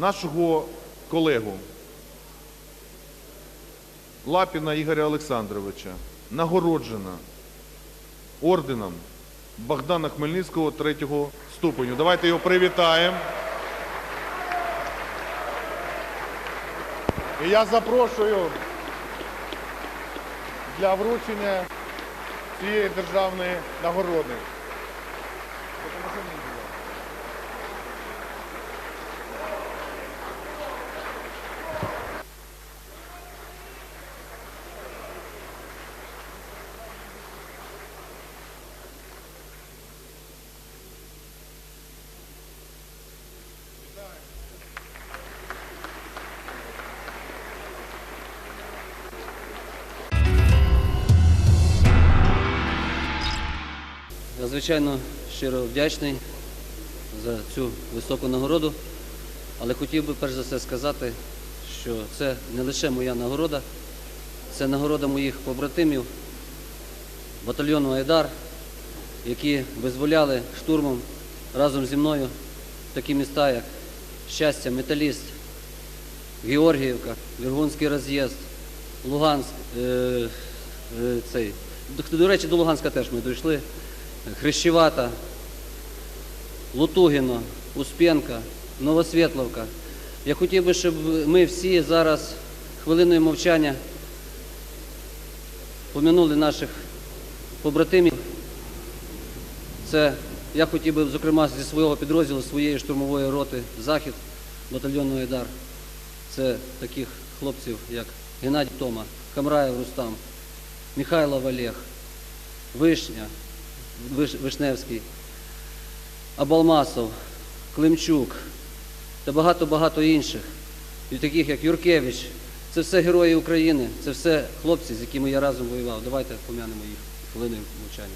нашого колегу Лапіна Ігоря Олександровича нагороджена орденом Богдана Хмельницького третього ступеню. Давайте його привітаємо. І я запрошую для вручення цієї державної нагороди. Звичайно щиро вдячний за цю високу нагороду, але хотів би перш за все сказати, що це не лише моя нагорода, це нагорода моїх побратимів батальйону Айдар, які визволяли штурмом разом зі мною такі міста, як Щастя, Металіст, Георгіївка, Віргунський роз'їзд, Луганськ, е, е, цей. До речі, до Луганська теж ми дійшли. Хрещевата, Лутугіно, Успенка, Новосвітловка. Я хотів би, щоб ми всі зараз хвилиною мовчання помянули наших побратимів. Це я хотів би, зокрема, зі свого підрозділу, своєї штурмової роти Захід, батальйону Айдар. Це таких хлопців, як Геннадій Тома, Хамраєв Рустам, Михайлов Олег, Вишня, Виш- Вишневський, Абалмасов, Климчук та багато-багато інших, і таких як Юркевич. Це все герої України, це все хлопці, з якими я разом воював. Давайте пом'янемо їх хвилиною мовчання.